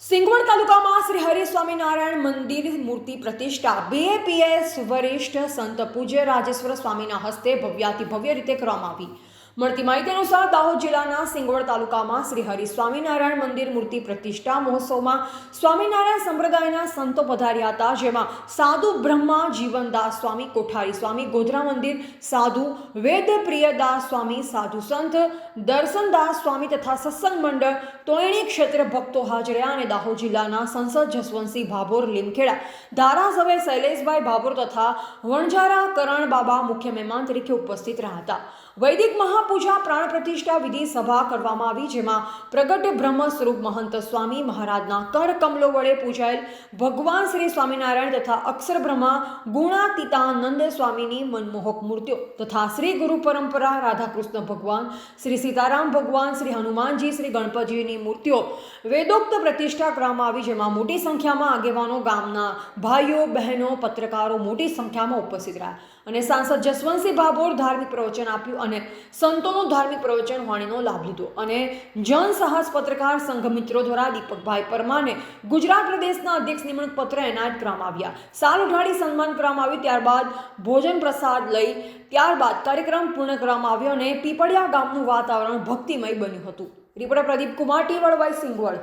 સિંગવડ તાલુકામાં શ્રી હરિ સ્વામિનારાયણ મંદિર મૂર્તિ પ્રતિષ્ઠા. બે પીએસ વરિષ્ઠ સંત પૂજ્ય રાજેશ્વર સ્વામીના હસ્તે ભવ્યાતિ ભવ્ય રીતે કરવામાં આવી. મળતી માહિતી અનુસાર દાહોદ જિલ્લાના સિંગવડ તાલુકામાં શ્રી હરિ સ્વામિનારાયણ મંદિર મૂર્તિ પ્રતિષ્ઠા મહોત્સવમાં સ્વામિનારાયણ સંપ્રદાયના સંતો પધાર્યા હતા, જેમાં સાધુ બ્રહ્મા જીવનદાસ સ્વામી, કોઠારી સ્વામી, ગોધરા મંદિર, સાધુ વેદ પ્રિયદાસ સ્વામી, સાધુ સંત, દર્શનદાસ સ્વામી તથા સત્સંગ મંડળ તોયણી ક્ષેત્ર ભક્તો હાજર રહ્યા અને દાહોદ જિલ્લાના સંસદ જસવંતસિંહ ભાભોર, લીમખેડા, ધારાસભ્ય શૈલેષભાઈ ભાભોર તથા વણઝારા કરણ બાબા મુખ્ય મહેમાન તરીકે ઉપસ્થિત રહ્યા હતા. વૈદિક મહાપૂજા પ્રાણ પ્રતિષ્ઠા વિધિ સભા કરવામાં આવી, જેમાં પ્રગટ બ્રહ્મ સ્વરૂપ મહંત સ્વામી મહારાજના કર કમલો વડે પૂજાયેલ ભગવાન શ્રી સ્વામિનારાયણ તથા અક્ષર બ્રહ્મા ગુણાતીતાનંદ સ્વામીની મનમોહક મૂર્તિઓ તથા શ્રી ગુરુ પરંપરા રાધાકૃષ્ણ ભગવાન, શ્રી સીતારામ ભગવાન, શ્રી હનુમાનજી, શ્રી ગણપતજીની મૂર્તિઓ વેદોક્ત પ્રતિષ્ઠા કરવામાં આવી, જેમાં મોટી સંખ્યામાં આગેવાનો ગામના ભાઈઓ, બહેનો, પત્રકારો મોટી સંખ્યામાં ઉપસ્થિત રહ્યા. અને સાંસદ જસવંતસિંહ ભાભોર ધાર્મિક પ્રવચન આપ્યું અને સંતોનું ધાર્મિક પ્રવચન વાણીનો લાભ લીધો. અને જન સાહસ પત્રકાર સંઘ મિત્રો દ્વારા દીપકભાઈ પરમાને ગુજરાત પ્રદેશના અધ્યક્ષ નિમણૂક પત્ર એનાયત કરવામાં આવ્યા. સાલ ઉઠાડી સન્માન કરવામાં આવ્યું. ત્યારબાદ ભોજન પ્રસાદ લઈ ત્યારબાદ કાર્યક્રમ પૂર્ણ કરવામાં આવ્યો અને પીપળિયા ગામનું વાતાવરણ ભક્તિમય બન્યું હતું. Reporter Pradeep Kumar T Vadvai Singvad.